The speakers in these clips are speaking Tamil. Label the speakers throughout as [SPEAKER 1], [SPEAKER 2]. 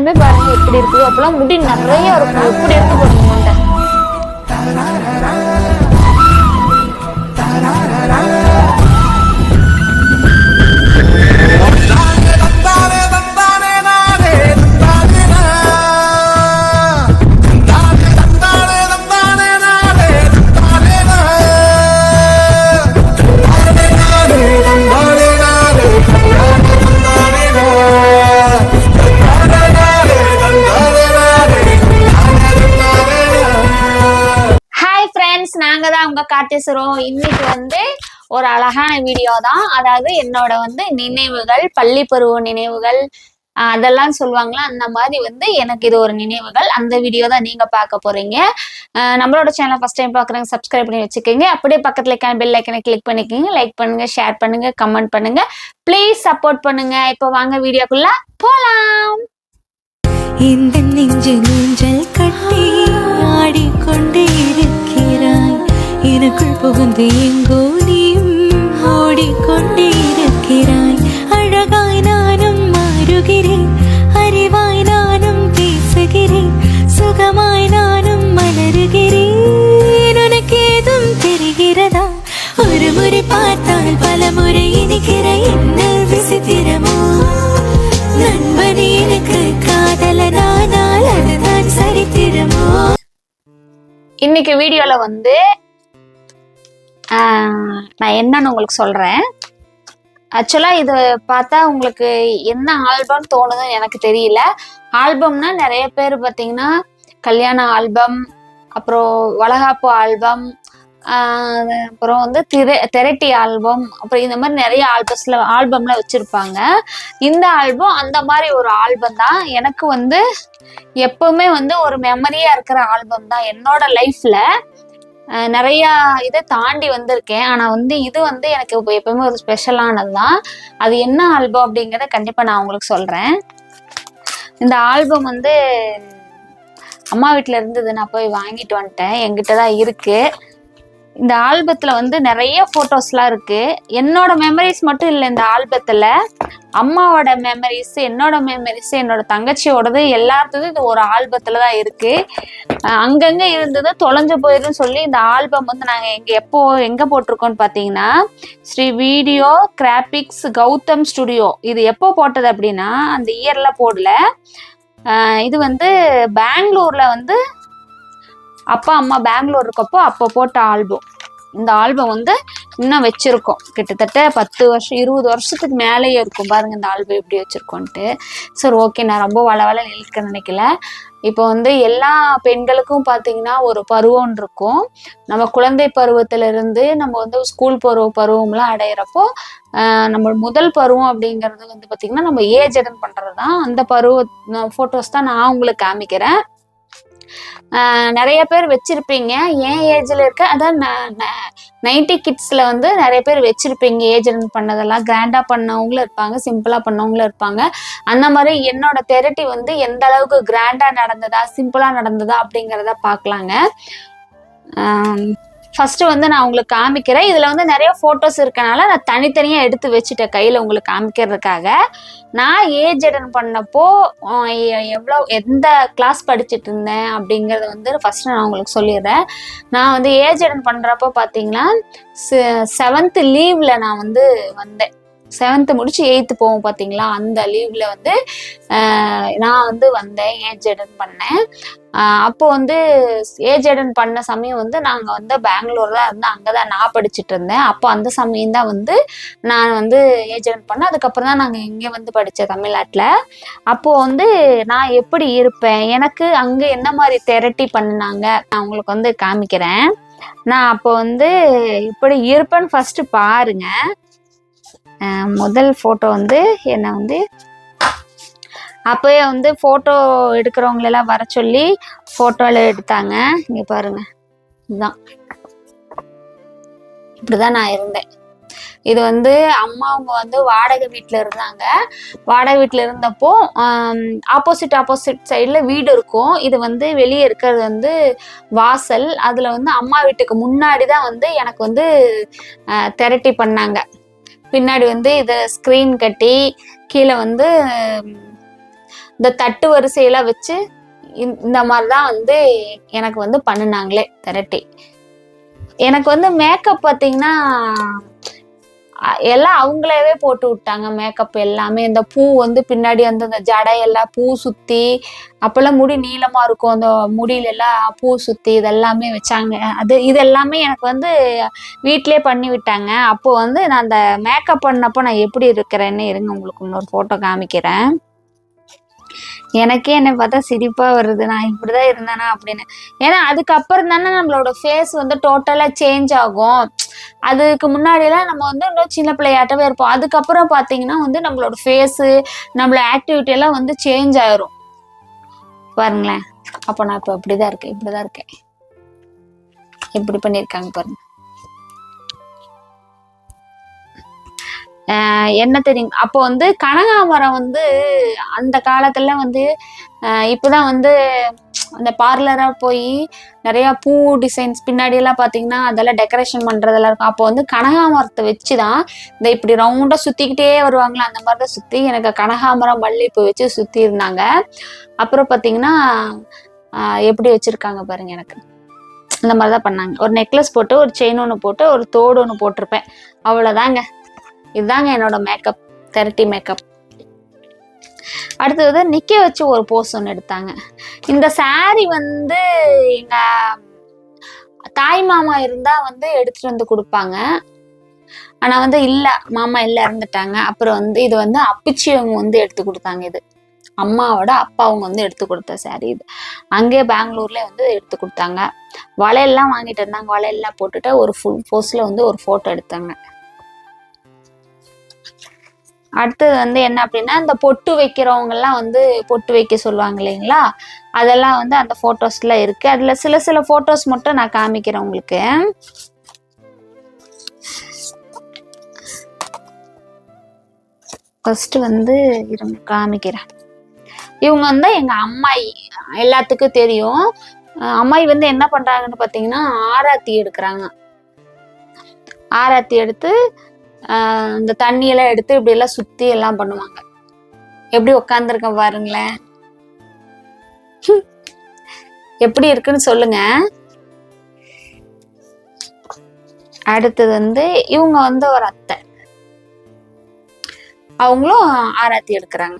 [SPEAKER 1] உண்மையாலுமே பாருங்க எப்படி இருக்குது அப்பெல்லாம் முடி நிறைய இருக்கும். எப்படி இருக்கு பாருங்க முண்டை உங்க காட்டேஸ்வரம் இன்னைக்கு வந்து ஒரு அழகான வீடியோ தான். அதாவது என்னோட வந்து நினைவுகள் பள்ளி பருவ நினைவுகள் அதெல்லாம் சொல்லுவாங்களா? அந்த மாதிரி வந்து எனக்கு இது ஒரு நினைவுகள். அந்த வீடியோ தான் நீங்க பார்க்க போறீங்க. நம்மளோட சேனல் ஃபர்ஸ்ட் டைம் பார்க்குறவங்க சப்ஸ்கிரைப் பண்ணி வச்சுக்கோங்க. அப்படியே பக்கத்துல இருக்க பெல் ஐக்கனை கிளிக் பண்ணிக்கோங்க. லைக் பண்ணுங்க ஷேர் பண்ணுங்க கமெண்ட் பண்ணுங்க. ப்ளீஸ் சப்போர்ட் பண்ணுங்க. இப்போ வாங்க வீடியோக்குள்ள போலாம்.
[SPEAKER 2] இந்த நெஞ்சு நெஞ்சல் கட்டி ஆடிக்கொண்டே இரு. எனக்குள் புகுந்து எங்கோ நீயும் ஓடிக்கொண்டே இருக்கிறாய் அழகாய் நானும் மாறுகிறேன். அறிவாய் நானும் பேசுகிறேன். சுகமாய் நானும் மலருகிறேன். உனக்கு ஏதும் தெரிகிறதா? ஒரு முறை பார்த்தால் பல முறை இனிக்கிற என்ன விசித்திரமோ? நண்பனே எனக்கு காதலனானால் அதுதான் சரித்திரமோ?
[SPEAKER 1] இன்னைக்கு வீடியோல வந்து நான் என்னன்னு உங்களுக்கு சொல்றேன். ஆக்சுவலாக இது பார்த்தா உங்களுக்கு என்ன ஆல்பம் தோணுதுன்னு எனக்கு தெரியல. ஆல்பம்னா நிறைய பேர் பார்த்தீங்கன்னா கல்யாண ஆல்பம் அப்புறம் வளகாப்பு ஆல்பம் அப்புறம் வந்து திரை திரட்டி ஆல்பம் அப்புறம் இந்த மாதிரி நிறைய ஆல்பஸ்ல ஆல்பம்ல வச்சிருப்பாங்க. இந்த ஆல்பம் அந்த மாதிரி ஒரு ஆல்பம் தான். எனக்கு வந்து எப்பவுமே வந்து ஒரு மெமரியா இருக்கிற ஆல்பம் தான். என்னோட லைஃப்ல நிறைய இதை தாண்டி வந்திருக்கேன். ஆனா வந்து இது வந்து எனக்கு இப்போ எப்பவுமே ஒரு ஸ்பெஷலானது தான் அது என்ன ஆல்பம் அப்படிங்கிறத கண்டிப்பா நான் உங்களுக்கு சொல்றேன். இந்த ஆல்பம் வந்து அம்மா வீட்டில் இருந்தது நான் போய் வாங்கிட்டு வந்துட்டேன். என்கிட்ட தான் இருக்குது இந்த ஆல்பத்தில் வந்து நிறைய ஃபோட்டோஸ்லாம் இருக்குது என்னோட மெமரிஸ் மட்டும் இல்லை இந்த ஆல்பத்தில் அம்மாவோட மெமரிஸ் என்னோட மெமரிஸ் என்னோட தங்கச்சியோடது எல்லாத்தது இது ஒரு ஆல்பத்தில் தான் இருக்குது அங்கங்கே இருந்தது தொலைஞ்சு போயிருன்னு சொல்லி இந்த ஆல்பம் வந்து நாங்கள் எங்கே எப்போ எங்கே போட்டிருக்கோம்னு பார்த்தீங்கன்னா Shri video graphics Gautham studio. இது எப்போ போட்டது அப்படின்னா அந்த இயரில் போடல. இது வந்து பெங்களூரில் வந்து அப்பா அம்மா பெங்களூர் இருக்கப்போ அப்போ போட்ட ஆல்பம். இந்த ஆல்பம் வந்து இன்னும் வச்சிருக்கோம். கிட்டத்தட்ட பத்து வருஷம் இருபது வருஷத்துக்கு மேலேயே இருக்கும். பாருங்க இந்த ஆல்பம் எப்படி வச்சுருக்கோன்ட்டு. சரி ஓகே நான் ரொம்ப வளவள இழுக்க நினைக்கல. இப்போ வந்து எல்லா பெண்களுக்கும் பார்த்தீங்கன்னா ஒரு பருவம் இருக்கும். நம்ம குழந்தை பருவத்திலிருந்து நம்ம வந்து ஸ்கூல் பருவ பருவம்லாம் அடையிறப்போ நம்ம முதல் பருவம் அப்படிங்கிறது வந்து பார்த்தீங்கன்னா நம்ம ஏஜ் அட்டன் பண்ணுறது தான் அந்த பருவ ஃபோட்டோஸ் தான் நான் உங்களுக்கு காமிக்கிறேன். நிறைய பேர் வச்சிருப்பீங்க. என் ஏஜ்ல இருக்க? அதான் நைன்டி கிட்ஸ்ல வந்து நிறைய பேர் வச்சிருப்பீங்க. ஏஜ் அட்டன் பண்ணதெல்லாம். கிராண்டா பண்ணவங்களும் இருப்பாங்க. சிம்பிளா பண்ணவங்களும் இருப்பாங்க. அந்த மாதிரி என்னோட தெரட்டி வந்து எந்த அளவுக்கு கிராண்டா நடந்ததா சிம்பிளா நடந்ததா அப்படிங்கிறத பார்க்கலாங்க. ஃபர்ஸ்ட் வந்து நான் உங்களுக்கு காமிக்கிறேன். இதுல வந்து நிறைய போட்டோஸ் இருக்கனால நான் தனித்தனியா எடுத்து வச்சுட்டேன் கையில உங்களுக்கு காமிக்கிறதுக்காக. நான் ஏஜ் அட்டன் பண்ணப்போ எவ்வளோ எந்த கிளாஸ் படிச்சுட்டு இருந்தேன் அப்படிங்கிறத வந்து ஃபஸ்ட்டு நான் உங்களுக்கு சொல்லிடுறேன். நான் வந்து ஏஜ் அட்டன் பண்ணுறப்போ பார்த்தீங்கன்னா செவன்த் லீவில் நான் வந்து வந்தேன். செவன்த்து முடிச்சு எயித்து போவோம் பார்த்தீங்களா அந்த லீவ்ல வந்து நான் வந்து வந்தேன் ஏஜ் அட்டன் பண்ணேன். அப்போ வந்து ஏஜ் அட்டன் பண்ண சமயம் வந்து நாங்கள் வந்து பெங்களூர்ல இருந்து அங்கதான் நான் படிச்சுட்டு இருந்தேன். அப்போ அந்த சமயம் தான் வந்து நான் வந்து ஏஜ் அட்டன் பண்ணேன். அதுக்கப்புறம் தான் நாங்கள் இங்கே வந்து படித்தேன் தமிழ்நாட்டில் அப்போது வந்து நான் எப்படி இருப்பேன்? எனக்கு அங்கே என்ன மாதிரி தெரட்டி பண்ணினாங்க? நான் உங்களுக்கு வந்து காமிக்கிறேன். நான் அப்போ வந்து இப்படி இருப்பேன்னு ஃபர்ஸ்ட் பாருங்க. முதல் ஃபோட்டோ வந்து என்னை வந்து அப்போயே வந்து ஃபோட்டோ எடுக்கிறவங்களெல்லாம் வர சொல்லி ஃபோட்டோவில் எடுத்தாங்க. இங்கே பாருங்கள் இதுதான். இப்படி தான் நான் இருந்தேன். இது வந்து அம்மா அவங்க வந்து வாடகை வீட்டில் இருந்தாங்க. வாடகை வீட்டில் இருந்தப்போ ஆப்போசிட் ஆப்போசிட் சைடில் வீடு இருக்கும். இது வந்து வெளியே இருக்கிறது வந்து வாசல். அதில் வந்து அம்மா வீட்டுக்கு முன்னாடி தான் வந்து எனக்கு வந்து தெரட்டி பண்ணாங்க. பின்னாடி வந்து இதை ஸ்க்ரீன் கட்டி கீழே வந்து இந்த தட்டு வரிசையெல்லாம் வச்சு இந்த- மாதிரிதான் மாதிரி தான் வந்து எனக்கு வந்து பண்ணுனாங்களே திரட்டி. எனக்கு வந்து மேக்கப் பார்த்தீங்கன்னா எல்லாம் அவங்களாவே போட்டு விட்டாங்க. மேக்கப் எல்லாமே. இந்த பூ வந்து பின்னாடி வந்து அந்த ஜடையெல்லாம் பூ சுற்றி அப்போல்லாம் முடி நீளமாக இருக்கும். அந்த முடியிலெல்லாம் பூ சுற்றி இதெல்லாமே வச்சாங்க. அது இது எல்லாமே எனக்கு வந்து வீட்டிலே பண்ணி விட்டாங்க. அப்போ வந்து நான் அந்த மேக்கப் பண்ணப்போ நான் எப்படி இருக்கிறேன்னு இருங்க உங்களுக்கு இன்னொரு ஃபோட்டோ காமிக்கிறேன். எனக்கே என்னை பார்த்தா சிரிப்பாக வருது. நான் இப்படி தான் இருந்தேனா அப்படின்னு. ஏன்னா அதுக்கப்புறம் தானே நம்மளோட ஃபேஸ் வந்து டோட்டலாக சேஞ்ச் ஆகும். அதுக்கு முன்னாடிலாம் நம்ம வந்து இன்னும் சின்ன பிள்ளையாட்டவே இருப்போம். அதுக்கப்புறம் பார்த்தீங்கன்னா வந்து நம்மளோட ஃபேஸு நம்மளோட ஆக்டிவிட்டி எல்லாம் வந்து சேஞ்ச் ஆயிரும். பாருங்களேன். அப்போ நான் இப்போ இப்படிதான் இருக்கேன் இப்படிதான் இருக்கேன். இப்படி பண்ணியிருக்காங்க பாருங்க. என்ன தெரியும்? அப்போ வந்து கனகாமரம் வந்து அந்த காலத்துல வந்து இப்போதான் வந்து அந்த பார்லராக போய் நிறையா பூ டிசைன்ஸ் பின்னாடியெல்லாம் பார்த்தீங்கன்னா அதெல்லாம் டெக்கரேஷன் பண்ணுறதெல்லாம் இருக்கும். அப்போ வந்து கனகாமரத்தை வச்சு தான் இந்த இப்படி ரவுண்டாக சுற்றிக்கிட்டே வருவாங்களே அந்த மாதிரி தான் சுற்றி எனக்கு கனகாமரம் மல்லிகைப்பூ வச்சு சுற்றி இருந்தாங்க. அப்புறம் பார்த்தீங்கன்னா எப்படி வச்சுருக்காங்க பாருங்கள் எனக்கு. இந்த மாதிரி தான் பண்ணாங்க. ஒரு நெக்லஸ் போட்டு ஒரு செயின் ஒன்று போட்டு ஒரு தோடு ஒன்று போட்டிருப்பேன். அவ்வளோதாங்க இதுதாங்க என்னோட மேக்கப் தெரட்டி மேக்கப் அடுத்தது நிக்க வச்சு ஒரு போஸ் ஒன்று எடுத்தாங்க. இந்த சாரி வந்து எங்க தாய் மாமா இருந்தா வந்து எடுத்துட்டு வந்து கொடுப்பாங்க. ஆனா வந்து இல்ல மாமா இல்ல இறந்துட்டாங்க. அப்புறம் வந்து இது வந்து அப்பிச்சி அவங்க வந்து எடுத்து கொடுத்தாங்க இது. அம்மாவோட அப்பா அவங்க வந்து எடுத்து கொடுத்த சாரி இது. அங்கே பெங்களூர்ல வந்து எடுத்து கொடுத்தாங்க. வளையல்லாம் வாங்கிட்டு இருந்தாங்க வளையல்லாம் போட்டுட்டு ஒரு ஃபுல் போஸ்ல வந்து ஒரு போட்டோ எடுத்தாங்க. அடுத்தது வந்து என்ன அப்படின்னா இந்த பொட்டு வைக்கிறவங்க எல்லாம் வந்து பொட்டு வைக்க சொல்லுவாங்க இல்லைங்களா? அதெல்லாம் வந்து அந்த ஃபோட்டோஸில் இருக்கு. அதுல சில சில போட்டோஸ் மட்டும் நான் காமிக்கிறேன் உங்களுக்கு. ஃபஸ்ட்டு வந்து இருங்க காமிக்கிறேன். இவங்க வந்து எங்க அம்மாய் எல்லாத்துக்கும் தெரியும். அம்மாய் வந்து என்ன பண்றாங்கன்னு பாத்தீங்கன்னா ஆராத்தி எடுக்கிறாங்க. ஆராத்தி எடுத்து இந்த தண்ணியெல்லாம் எடுத்து இப்படி எல்லாம் சுத்தி எல்லாம் பண்ணுவாங்க. எப்படி உட்காந்துருக்கேன் பாருங்களேன். எப்படி இருக்குன்னு சொல்லுங்க. அடுத்தது வந்து இவங்க வந்து ஒரு அத்தை. அவங்களும் ஆராத்தி எடுக்கிறாங்க.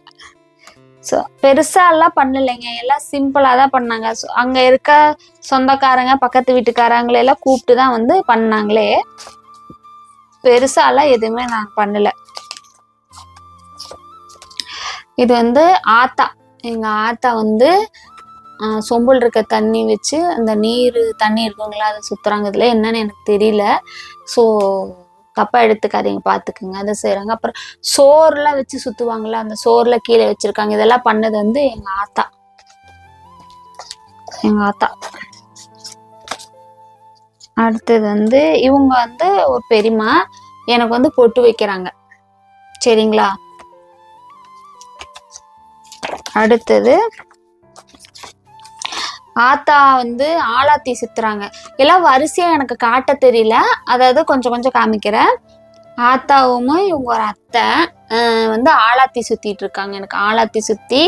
[SPEAKER 1] ஸோ பெருசா எல்லாம் பண்ணலைங்க. எல்லாம் சிம்பிளா தான் பண்ணாங்க. ஸோ அங்க இருக்க சொந்தக்காரங்க பக்கத்து வீட்டுக்காரங்களை எல்லாம் கூப்பிட்டு தான் வந்து பண்ணாங்களே. பெருசாலாம் எதுவுமே நான் பண்ணல. இது வந்து ஆத்தா. எங்க ஆத்தா வந்து சொம்பல் இருக்க தண்ணி வச்சு அந்த நீர் தண்ணி இருக்குங்களா அதை சுத்துறாங்க இதுல என்னன்னு எனக்கு தெரியல. ஸோ தப்பா எடுத்துக்காதீங்க பார்த்துக்குங்க அதை செய்கிறாங்க அப்புறம் சோறுலாம் வச்சு சுத்துவாங்கல்ல அந்த சோறில் கீழே வச்சிருக்காங்க இதெல்லாம் பண்ணது வந்து எங்க ஆத்தா. எங்க ஆத்தா. அடுத்தது வந்து இவங்க வந்து ஒரு பெரியம்மா எனக்கு வந்து பொட்டு வைக்கிறாங்க. சரிங்களா? அடுத்தது ஆத்தா வந்து ஆலாத்தி சுத்துறாங்க. எல்லாம் வரிசையா எனக்கு காட்ட தெரியல. அதாவது கொஞ்சம் கொஞ்சம் காமிக்கிறேன். ஆத்தாவும் இவங்க ஒரு அத்தை. வந்து ஆலாத்தி சுத்திட்டு இருக்காங்க. எனக்கு ஆலாத்தி சுத்தி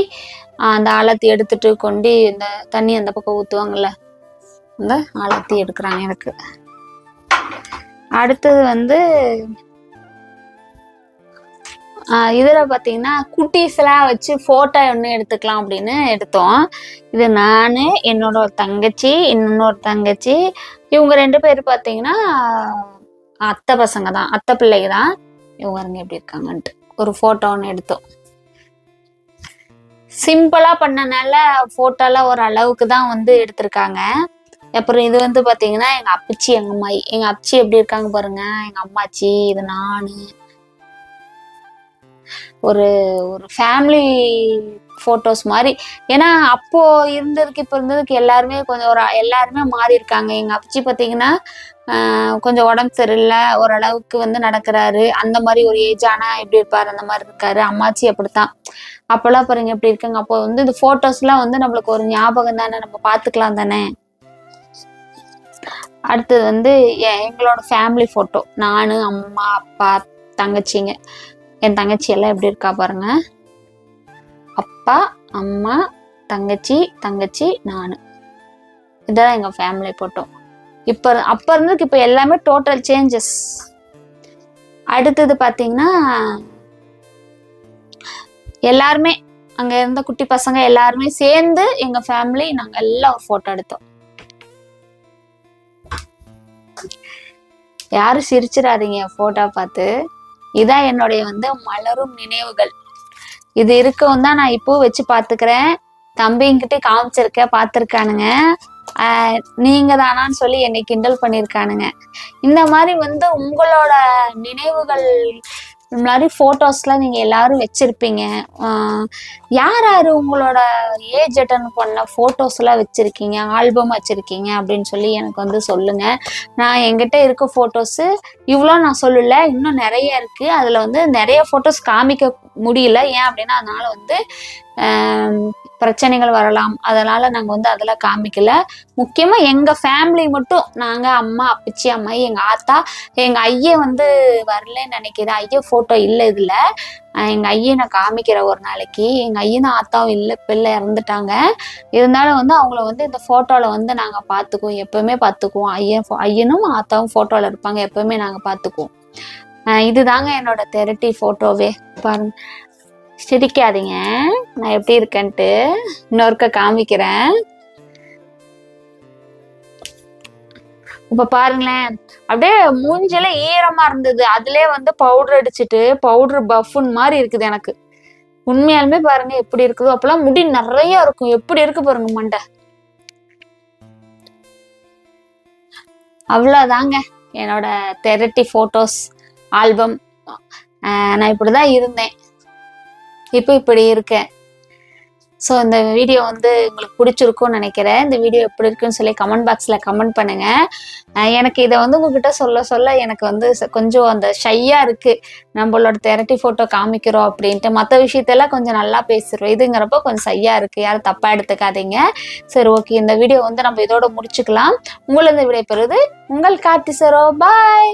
[SPEAKER 1] அந்த ஆலாத்தி எடுத்துட்டு கொண்டு இந்த தண்ணி அந்த பக்கம் ஊத்துவாங்கல்ல. அந்த அழுத்தி எடுக்கிறாங்க எனக்கு. அடுத்தது வந்து ஆஹ் இதுல பாத்தீங்கன்னா குட்டீஸ் எல்லாம் வச்சு ஃபோட்டோ ஒன்று எடுத்துக்கலாம் அப்படின்னு எடுத்தோம். இது நானு என்னோட ஒரு தங்கச்சி இன்னொரு தங்கச்சி. இவங்க ரெண்டு பேர் பார்த்தீங்கன்னா அத்தை பசங்க தான் அத்தை பிள்ளைங்க தான். இவங்க இருங்க எப்படி இருக்காங்கன்ட்டு ஒரு ஃபோட்டோ ஒன்று எடுத்தோம். சிம்பிளா பண்ணனால ஃபோட்டோலாம் ஒரு அளவுக்கு தான் வந்து எடுத்திருக்காங்க. அப்புறம் இது வந்து பார்த்தீங்கன்னா எங்கள் அப்பச்சி எங்கள் அம்மாயி. எங்கள் அப்பச்சி எப்படி இருக்காங்க பாருங்க. எங்கள் அம்மாச்சி இது நான். ஒரு ஒரு ஃபேமிலி ஃபோட்டோஸ் மாதிரி. ஏன்னா அப்போ இருந்ததுக்கு இப்போ இருந்ததுக்கு எல்லாருமே கொஞ்சம் ஒரு எல்லாருமே மாறி இருக்காங்க. எங்கள் அப்பச்சி பார்த்தீங்கன்னா கொஞ்சம் உடம்பு சரியில்லை. ஓரளவுக்கு வந்து நடக்கிறாரு. அந்த மாதிரி ஒரு ஏஜ் ஆனால் எப்படி இருப்பார்? அந்த மாதிரி இருக்காரு. அம்மாச்சி அப்படித்தான். அப்போல்லாம் பாருங்க எப்படி இருக்காங்க. அப்போ வந்து இந்த ஃபோட்டோஸ்லாம் வந்து நம்மளுக்கு ஒரு ஞாபகம் தானே. நம்ம பார்த்துக்கலாம் தானே. அடுத்தது வந்து எங்களோட ஃபேமிலி ஃபோட்டோ நான் அம்மா அப்பா தங்கச்சிங்க. என் தங்கச்சி எல்லாம் எப்படி இருக்கா பாருங்க. அப்பா அம்மா தங்கச்சி தங்கச்சி நான். இதுதான் எங்கள் ஃபேமிலி ஃபோட்டோ இப்போ அப்போ இருந்ததுக்கு இப்போ எல்லாமே டோட்டல் சேஞ்சஸ் அடுத்தது பார்த்தீங்கன்னா எல்லாருமே அங்கே இருந்த குட்டி பசங்க எல்லாருமே சேர்ந்து எங்கள் ஃபேமிலி நாங்கள் எல்லாம் ஒரு ஃபோட்டோ எடுத்தோம். யாரும் சிரிச்சிடாதீங்க ஃபோட்டோ பார்த்து. இதான் என்னுடைய வந்து மலரும் நினைவுகள். இது இருக்கவும் தான் நான் இப்போ வச்சு பார்த்துக்கிறேன். தம்பிங்கிட்ட காமிச்சிருக்கேன் பார்த்துருக்கானுங்க. நீங்க தானான்னு சொல்லி என்னை கிண்டல் பண்ணியிருக்கானுங்க இந்த மாதிரி வந்து உங்களோட நினைவுகள் இந்த மாதிரி ஃபோட்டோஸ்லாம் நீங்கள் எல்லாரும் வச்சுருப்பீங்க. யார் யார் உங்களோட ஏஜ் அட்டன் பண்ண ஃபோட்டோஸ்லாம் வச்சுருக்கீங்க? ஆல்பம் வச்சுருக்கீங்க? அப்படின்னு சொல்லி எனக்கு வந்து சொல்லுங்கள் நான் என்கிட்ட இருக்க ஃபோட்டோஸு இவ்வளோ நான் சொல்லல. இன்னும் நிறைய இருக்குது அதில் வந்து நிறைய ஃபோட்டோஸ் காமிக்க முடியல. ஏன் அப்படின்னா அதனால் வந்து பிரச்சனைகள் வரலாம். அதனால நாங்கள் வந்து அதெல்லாம் காமிக்கல. முக்கியமாக எங்கள் ஃபேமிலி மட்டும் நாங்கள் அம்மா அப்பிச்சி அம்மா எங்கள் ஆத்தா எங்கள் ஐயன் வந்து வரலன்னு நினைக்கிறேன். ஐயன் ஃபோட்டோ இல்லை இதில். எங்கள் ஐயன் நான் காமிக்கிறேன் ஒரு நாளைக்கு எங்கள் ஐயனும் ஆத்தாவும் இல்லை பிள்ளை இறந்துட்டாங்க. இருந்தாலும் வந்து அவங்கள வந்து இந்த ஃபோட்டோவில் வந்து நாங்கள் பார்த்துக்குவோம் எப்போவுமே பார்த்துக்குவோம் ஐயன் ஐயனும் ஆத்தாவும் ஃபோட்டோவில் இருப்பாங்க. எப்போவுமே நாங்கள் பார்த்துக்குவோம் இதுதாங்க என்னோட தெரட்டி ஃபோட்டோவே பாருங்க. சிரிக்காதீங்க. நான் எப்படி இருக்கேன்ட்டு இன்னொருக்க காமிக்கிறேன். இப்ப பாருங்களேன். அப்படியே மூஞ்சில ஈரமா இருந்தது. அதுலயே வந்து பவுடர் அடிச்சிட்டு பவுடர் பஃபுன் மாதிரி இருக்குது எனக்கு. உண்மையாலுமே பாருங்க எப்படி இருக்குதோ. அப்பெல்லாம் முடி நிறைய இருக்கும். எப்படி இருக்கு பாருங்க மண்டை. அவ்வளோதாங்க என்னோட தெரட்டி ஃபோட்டோஸ் ஆல்பம் நான் இப்படிதான் இருந்தேன். இப்போ இப்படி இருக்கேன். ஸோ இந்த வீடியோ வந்து உங்களுக்கு பிடிச்சிருக்கும்னு நினைக்கிறேன். இந்த வீடியோ எப்படி இருக்குன்னு சொல்லி கமெண்ட் பாக்ஸில் கமெண்ட் பண்ணுங்க. எனக்கு இதை வந்து உங்ககிட்ட சொல்ல சொல்ல எனக்கு வந்து ச- கொஞ்சம் அந்த ஷையாக இருக்குது நம்மளோட தெரட்டி ஃபோட்டோ காமிக்கிறோம் அப்படின்ட்டு மற்ற விஷயத்தெல்லாம் கொஞ்சம் நல்லா பேசிடுவோம் இதுங்கிறப்போ கொஞ்சம் ஷையாக இருக்குது யாரும் தப்பாக எடுத்துக்காதீங்க. சரி ஓகே இந்த வீடியோ வந்து நம்ம இதோட முடிச்சுக்கலாம். உங்களை இந்த விடை பெறுவது உங்கள் கார்த்தி சரோ பாய்